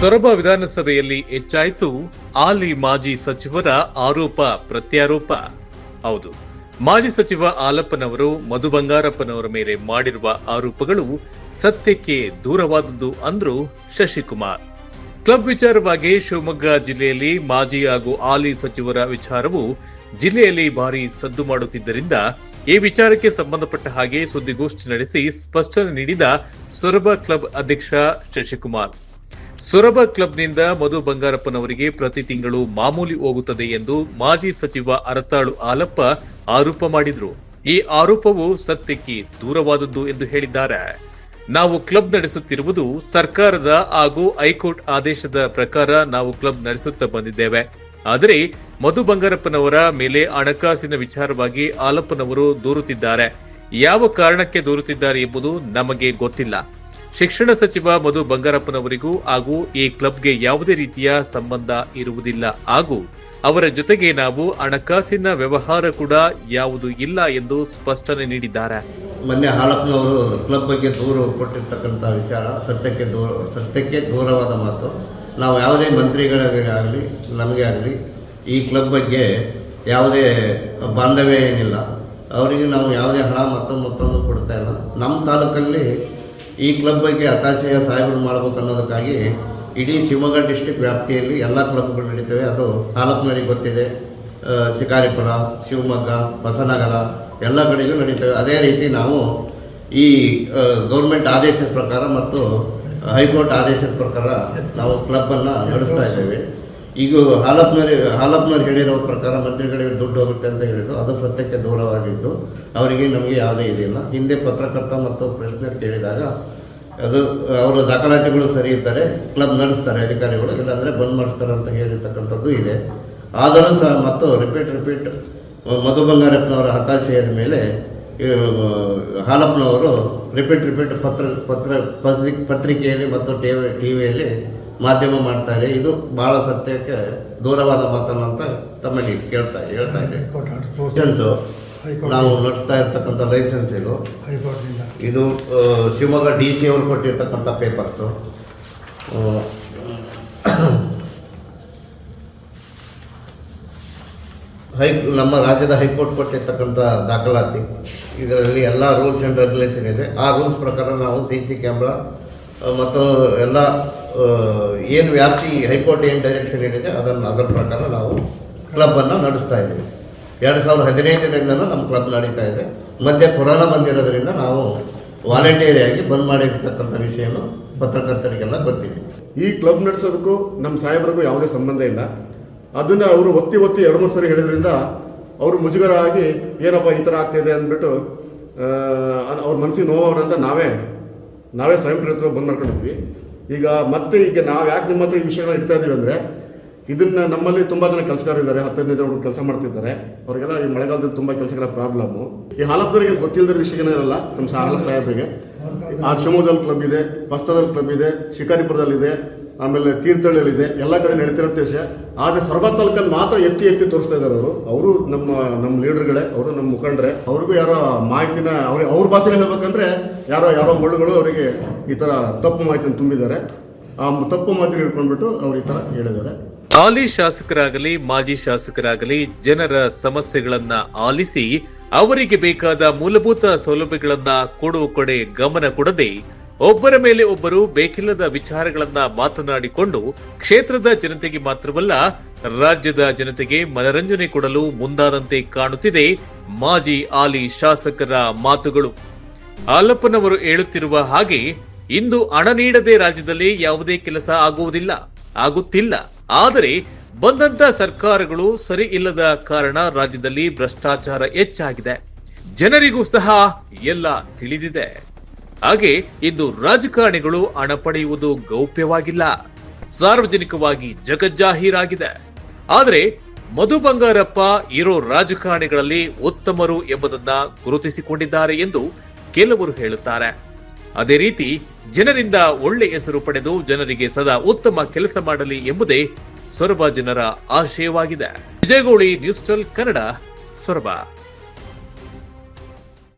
ಸೊರಬ ವಿಧಾನಸಭೆಯಲ್ಲಿ ಹೆಚ್ಚಾಯಿತು. ಆಲಿ ಮಾಜಿ ಸಚಿವರ ಆರೋಪ ಪ್ರತ್ಯಾರೋಪ. ಹೌದು, ಮಾಜಿ ಸಚಿವ ಆಲಪ್ಪನವರು ಮಧು ಬಂಗಾರಪ್ಪನವರ ಮೇಲೆ ಮಾಡಿರುವ ಆರೋಪಗಳು ಸತ್ಯಕ್ಕೆ ದೂರವಾದದ್ದು ಅಂದ್ರು ಶಶಿಕುಮಾರ್. ಕ್ಲಬ್ ವಿಚಾರವಾಗಿ ಶಿವಮೊಗ್ಗ ಜಿಲ್ಲೆಯಲ್ಲಿ ಮಾಜಿ ಹಾಗೂ ಆಲಿ ಸಚಿವರ ವಿಚಾರವು ಜಿಲ್ಲೆಯಲ್ಲಿ ಭಾರಿ ಸದ್ದು ಮಾಡುತ್ತಿದ್ದರಿಂದ ಈ ವಿಚಾರಕ್ಕೆ ಸಂಬಂಧಪಟ್ಟ ಹಾಗೆ ಸುದ್ದಿಗೋಷ್ಠಿ ನಡೆಸಿ ಸ್ಪಷ್ಟನೆ ನೀಡಿದ ಸೊರಬ ಕ್ಲಬ್ ಅಧ್ಯಕ್ಷ ಶಶಿಕುಮಾರ್. ಸೊರಬ ಕ್ಲಬ್ನಿಂದ ಮಧು ಬಂಗಾರಪ್ಪನವರಿಗೆ ಪ್ರತಿ ತಿಂಗಳು ಮಾಮೂಲಿ ಹೋಗುತ್ತದೆ ಎಂದು ಮಾಜಿ ಸಚಿವ ಅರತಾಳು ಆಲಪ್ಪ ಆರೋಪ ಮಾಡಿದ್ರು. ಈ ಆರೋಪವು ಸತ್ಯಕ್ಕೆ ದೂರವಾದದ್ದು ಎಂದು ಹೇಳಿದ್ದಾರೆ. ನಾವು ಕ್ಲಬ್ ನಡೆಸುತ್ತಿರುವುದು ಸರ್ಕಾರದ ಹಾಗೂ ಹೈಕೋರ್ಟ್ ಆದೇಶದ ಪ್ರಕಾರ ನಾವು ಕ್ಲಬ್ ನಡೆಸುತ್ತಾ ಬಂದಿದ್ದೇವೆ. ಆದರೆ ಮಧು ಬಂಗಾರಪ್ಪನವರ ಮೇಲೆ ಹಣಕಾಸಿನ ವಿಚಾರವಾಗಿ ಆಲಪ್ಪನವರು ದೂರುತ್ತಿದ್ದಾರೆ. ಯಾವ ಕಾರಣಕ್ಕೆ ದೂರುತ್ತಿದ್ದಾರೆ ಎಂಬುದು ನಮಗೆ ಗೊತ್ತಿಲ್ಲ. ಶಿಕ್ಷಣ ಸಚಿವ ಮಧು ಬಂಗಾರಪ್ಪನವರಿಗೂ ಹಾಗೂ ಈ ಕ್ಲಬ್ಗೆ ಯಾವುದೇ ರೀತಿಯ ಸಂಬಂಧ ಇರುವುದಿಲ್ಲ. ಹಾಗೂ ಅವರ ಜೊತೆಗೆ ನಾವು ಹಣಕಾಸಿನ ವ್ಯವಹಾರ ಕೂಡ ಯಾವುದು ಇಲ್ಲ ಎಂದು ಸ್ಪಷ್ಟನೆ ನೀಡಿದ್ದಾರೆ. ಮೊನ್ನೆ ಹಾಲಪ್ಪನವರು ಕ್ಲಬ್ ಬಗ್ಗೆ ದೂರು ಕೊಟ್ಟಿರ್ತಕ್ಕಂಥ ವಿಚಾರ, ಸತ್ಯಕ್ಕೆ ದೂರ ಸತ್ಯಕ್ಕೆ ದೂರವಾದ ಮಾತು. ನಾವು ಯಾವುದೇ ಮಂತ್ರಿಗಳಿಗೆ ಆಗಲಿ, ನಮಗೆ ಆಗಲಿ, ಈ ಕ್ಲಬ್ ಬಗ್ಗೆ ಯಾವುದೇ ಬಾಂಧವ್ಯ ಏನಿಲ್ಲ. ಅವರಿಗೆ ನಾವು ಯಾವುದೇ ಹಣ ಮತ್ತೊಂದು ಮತ್ತೊಂದು ಕೊಡ್ತಾ ಇಲ್ಲ. ನಮ್ಮ ತಾಲೂಕಲ್ಲಿ ಈ ಕ್ಲಬ್ ಬಗ್ಗೆ ಹತಾಶೆಯ ಸಾಹೇಬರು ಮಾಡಬೇಕು ಅನ್ನೋದಕ್ಕಾಗಿ ಇಡೀ ಶಿವಮೊಗ್ಗ ಡಿಸ್ಟಿಕ್ ವ್ಯಾಪ್ತಿಯಲ್ಲಿ ಎಲ್ಲ ಕ್ಲಬ್ಗಳು ನಡೀತವೆ. ಅದು ಹಾಲಪ್ಪನವರಿಗೆ ಗೊತ್ತಿದೆ. ಶಿಕಾರಿಪುರ, ಶಿವಮೊಗ್ಗ ಹೊಸನಗರ ಎಲ್ಲ ಕಡೆಗೂ ನಡೀತವೆ. ಅದೇ ರೀತಿ ನಾವು ಈ ಗೌರ್ಮೆಂಟ್ ಆದೇಶದ ಪ್ರಕಾರ ಮತ್ತು ಹೈಕೋರ್ಟ್ ಆದೇಶದ ಪ್ರಕಾರ ನಾವು ಕ್ಲಬ್ಬನ್ನು ನಡೆಸ್ತಾ ಇದ್ದೇವೆ. ಈಗ ಹಾಲಪ್ಪನವ್ರಿ ಹಾಲಪ್ಪನವ್ರು ಹೇಳಿರೋ ಪ್ರಕಾರ ಮಂತ್ರಿಗಳಿಗೆ ದುಡ್ಡು ಹೋಗುತ್ತೆ ಅಂತ ಹೇಳಿದ್ರು. ಅದು ಸತ್ಯಕ್ಕೆ ದೂರವಾಗಿದ್ದು, ಅವರಿಗೆ ನಮಗೆ ಯಾವುದೇ ಇದಿಲ್ಲ. ಹಿಂದೆ ಪತ್ರಕರ್ತ ಮತ್ತು ಪ್ರಶ್ನೆ ಕೇಳಿದಾಗ ಅದು, ಅವರ ದಾಖಲಾತಿಗಳು ಸರಿ ಇರ್ತಾರೆ ಕ್ಲಬ್ ನಡೆಸ್ತಾರೆ, ಅಧಿಕಾರಿಗಳು, ಇಲ್ಲಾಂದರೆ ಬಂದ್ ಮಾಡಿಸ್ತಾರೆ ಅಂತ ಹೇಳಿರ್ತಕ್ಕಂಥದ್ದು ಇದೆ. ಆದರೂ ಸಹ ಮತ್ತು ರಿಪೀಟ್ ರಿಪೀಟ್, ಮಧು ಬಂಗಾರಪ್ಪನವರ ಹತಾಶೆಯಾದ ಮೇಲೆ ಹಾಲಪ್ಪನವರು ರಿಪೀಟ್ ರಿಪೀಟ್ ಪತ್ರ ಪತ್ರ, ಪತ್ರಿ, ಪತ್ರಿಕೆಯಲ್ಲಿ ಮತ್ತು ಟಿ ವಿ ಟಿ ವಿಯಲ್ಲಿ ಮಾಧ್ಯಮ ಮಾಡ್ತಾರೆ. ಇದು ಭಾಳ ಸತ್ಯಕ್ಕೆ ದೂರವಾದ ಮಾತನ್ನು ಅಂತ ತಮ್ಮಲ್ಲಿ ಕೇಳ್ತಾ ಹೇಳ್ತಾ ಇದೆ. ಲೈಸೆನ್ಸು ನಾವು ನಡೆಸ್ತಾ ಇರ್ತಕ್ಕಂಥ ಲೈಸೆನ್ಸ್ ಇದು. ಇದು ಶಿವಮೊಗ್ಗ ಡಿ ಸಿ ಅವರು ಕೊಟ್ಟಿರ್ತಕ್ಕಂಥ ಪೇಪರ್ಸು ಹೈ ನಮ್ಮ ರಾಜ್ಯದ ಹೈಕೋರ್ಟ್ ಕೊಟ್ಟಿರ್ತಕ್ಕಂಥ ದಾಖಲಾತಿ. ಇದರಲ್ಲಿ ಎಲ್ಲ ರೂಲ್ಸ್ ಆ್ಯಂಡ್ ರೆಗ್ಯುಲೇಷನ್ ಇದೆ. ಆ ರೂಲ್ಸ್ ಪ್ರಕಾರ ನಾವು ಸಿ ಸಿ ಕ್ಯಾಮ್ರಾ ಮತ್ತು ಎಲ್ಲ ಏನು ವ್ಯಾಪ್ತಿ, ಹೈಕೋರ್ಟ್ ಏನು ಡೈರೆಕ್ಷನ್ ಏನಿದೆ, ಅದನ್ನು ಅದರ ಪ್ರಕಾರ ನಾವು ಕ್ಲಬ್ಬನ್ನು ನಡೆಸ್ತಾ ಇದ್ದೀವಿ. ಎರಡು ಸಾವಿರದ ಹದಿನೈದರಿಂದನೂ ನಮ್ಮ ಕ್ಲಬ್ ನಡೀತಾ ಇದೆ. ಮಧ್ಯೆ ಕೊರೋನಾ ಬಂದಿರೋದರಿಂದ ನಾವು ವಾಲಂಟಿಯರಿಯಾಗಿ ಬಂದ್ ಮಾಡಿರ್ತಕ್ಕಂಥ ವಿಷಯನೂ ಪತ್ರಕರ್ತರಿಗೆಲ್ಲ ಗೊತ್ತಿದೆ. ಈ ಕ್ಲಬ್ ನಡೆಸೋದಕ್ಕೂ ನಮ್ಮ ಸಾಹೇಬರಿಗೂ ಯಾವುದೇ ಸಂಬಂಧ ಇಲ್ಲ. ಅದನ್ನು ಅವರು ಒತ್ತಿ ಒತ್ತಿ ಎರಡು ಮೂರು ಸರಿ ಹೇಳಿದ್ರಿಂದ ಅವರು ಮುಜುಗರ ಆಗಿ ಏನಪ್ಪ ಈ ಥರ ಆಗ್ತಿದೆ ಅಂದ್ಬಿಟ್ಟು ಅವ್ರ ಮನಸ್ಸಿಗೆ ನೋವವ್ರಂತ ನಾವೇ ನಾವೇ ಸ್ವಯಂ ಪ್ರೇರಿತವಾಗಿ ಬಂದ್ ಮಾಡ್ಕೊಂಡಿದ್ವಿ. ಈಗ ಮತ್ತೆ ಈಗ ನಾವು ಯಾಕೆ ನಿಮ್ಮ ಹತ್ರ ಈ ವಿಷಯಗಳನ್ನ ಇಡ್ತಾ ಇದ್ದೀವಿ ಅಂದರೆ, ಇದನ್ನ ನಮ್ಮಲ್ಲಿ ತುಂಬ ಜನ ಕೆಲಸಗಾರಿದ್ದಾರೆ ಹತ್ತೈದು ಜನ ಹುಡುಗರು ಕೆಲಸ ಮಾಡ್ತಿದ್ದಾರೆ. ಅವರಿಗೆಲ್ಲ ಈ ಮಳೆಗಾಲದಲ್ಲಿ ತುಂಬ ಕೆಲಸಗಳ ಪ್ರಾಬ್ಲಮ್ಮು ಈ ಹಾಲಪ್ಪದವರಿಗೆ ಗೊತ್ತಿಲ್ಲದ ವಿಷಯ ಏನಿರಲ್ಲ ನಮ್ಮ ಸಾಹಲ ಸಾಹೇಬ್ರಿಗೆ. ಆ ಶಿವಮೊಗ್ಗದಲ್ಲಿ ಕ್ಲಬ್ ಇದೆ ಬಸ್ತದಲ್ಲಿ ಕ್ಲಬ್ ಇದೆ, ಶಿಕಾರಿಪುರದಲ್ಲಿದೆ, ಆಮೇಲೆ ತೀರ್ಥಹಳ್ಳಿಯಲ್ಲಿದೆ, ಎಲ್ಲ ಕಡೆ ನಡೀತಿರುತ್ತೆ ಸರ್ ಆದರೆ ಸರ್ವ ತಾಲೂಕಲ್ಲಿ ಮಾತ್ರ ಎತ್ತಿ ಎತ್ತಿ ತೋರಿಸ್ತಾ ಇದ್ದಾರೆ ಅವರು. ಅವರು ನಮ್ಮ ನಮ್ಮ ಲೀಡರ್ಗಳೇ, ಅವರು ನಮ್ಮ ಮುಖಂಡರೇ. ಅವ್ರಿಗೂ ಯಾರೋ ಮಾಹಿತಿನ, ಅವ್ರಿಗೆ, ಅವ್ರ ಭಾಷೆಯಲ್ಲಿ ಹೇಳ್ಬೇಕಂದ್ರೆ ಯಾರೋ ಯಾರೋ ಮಳ್ಳುಗಳು ಅವರಿಗೆ ಈ ಥರ ತಪ್ಪು ಮಾಹಿತಿನ ತುಂಬಿದ್ದಾರೆ. ಆ ತಪ್ಪು ಮಾಹಿತಿ ಹಿಡ್ಕೊಂಡ್ಬಿಟ್ಟು ಅವ್ರು ಈ ಥರ ಹೇಳಿದ್ದಾರೆ. ಹಾಲಿ ಶಾಸಕರಾಗಲಿ, ಮಾಜಿ ಶಾಸಕರಾಗಲಿ ಜನರ ಸಮಸ್ಯೆಗಳನ್ನ ಆಲಿಸಿ ಅವರಿಗೆ ಬೇಕಾದ ಮೂಲಭೂತ ಸೌಲಭ್ಯಗಳನ್ನ ಕೊಡುವ ಕಡೆ ಗಮನ ಕೊಡದೆ ಒಬ್ಬರ ಮೇಲೆ ಒಬ್ಬರು ಬೇಕಿಲ್ಲದ ವಿಚಾರಗಳನ್ನ ಮಾತನಾಡಿಕೊಂಡು ಕ್ಷೇತ್ರದ ಜನತೆಗೆ ಮಾತ್ರವಲ್ಲ, ರಾಜ್ಯದ ಜನತೆಗೆ ಮನರಂಜನೆ ಕೊಡಲು ಮುಂದಾದಂತೆ ಕಾಣುತ್ತಿದೆ ಮಾಜಿ ಆಲಿ ಶಾಸಕರ ಮಾತುಗಳು. ಹಾಲಪ್ಪನವರು ಹೇಳುತ್ತಿರುವ ಹಾಗೆ, ಇಂದು ಹಣ ನೀಡದೆ ರಾಜ್ಯದಲ್ಲಿ ಯಾವುದೇ ಕೆಲಸ ಆಗುವುದಿಲ್ಲ, ಆಗುತ್ತಿಲ್ಲ. ಆದರೆ ಬಂದಂತ ಸರ್ಕಾರಗಳು ಸರಿ ಇಲ್ಲದ ಕಾರಣ ರಾಜ್ಯದಲ್ಲಿ ಭ್ರಷ್ಟಾಚಾರ ಹೆಚ್ಚಾಗಿದೆ. ಜನರಿಗೂ ಸಹ ಎಲ್ಲ ತಿಳಿದಿದೆ. ಹಾಗೆ ಇಂದು ರಾಜಕಾರಣಿಗಳು ಹಣ ಪಡೆಯುವುದು ಗೌಪ್ಯವಾಗಿಲ್ಲ. ಸಾರ್ವಜನಿಕವಾಗಿ ಜಗಜ್ಜಾಹೀರಾಗಿದೆ. ಆದರೆ ಮಧು ಬಂಗಾರಪ್ಪ ಇರೋ ರಾಜಕಾರಣಿಗಳಲ್ಲಿ ಉತ್ತಮರು ಎಂಬುದನ್ನ ಗುರುತಿಸಿಕೊಂಡಿದ್ದಾರೆ ಎಂದು ಕೆಲವರು ಹೇಳುತ್ತಾರೆ. ಅದೇ ರೀತಿ ಜನರಿಂದ ಒಳ್ಳೆ ಹೆಸರು ಪಡೆದು ಜನರಿಗೆ ಸದಾ ಉತ್ತಮ ಕೆಲಸ ಮಾಡಲಿ ಎಂಬುದೇ ಸೊರಬ ಜನರ ಆಶಯವಾಗಿದೆ. Vijayagoli news twelve Kannada Soraba.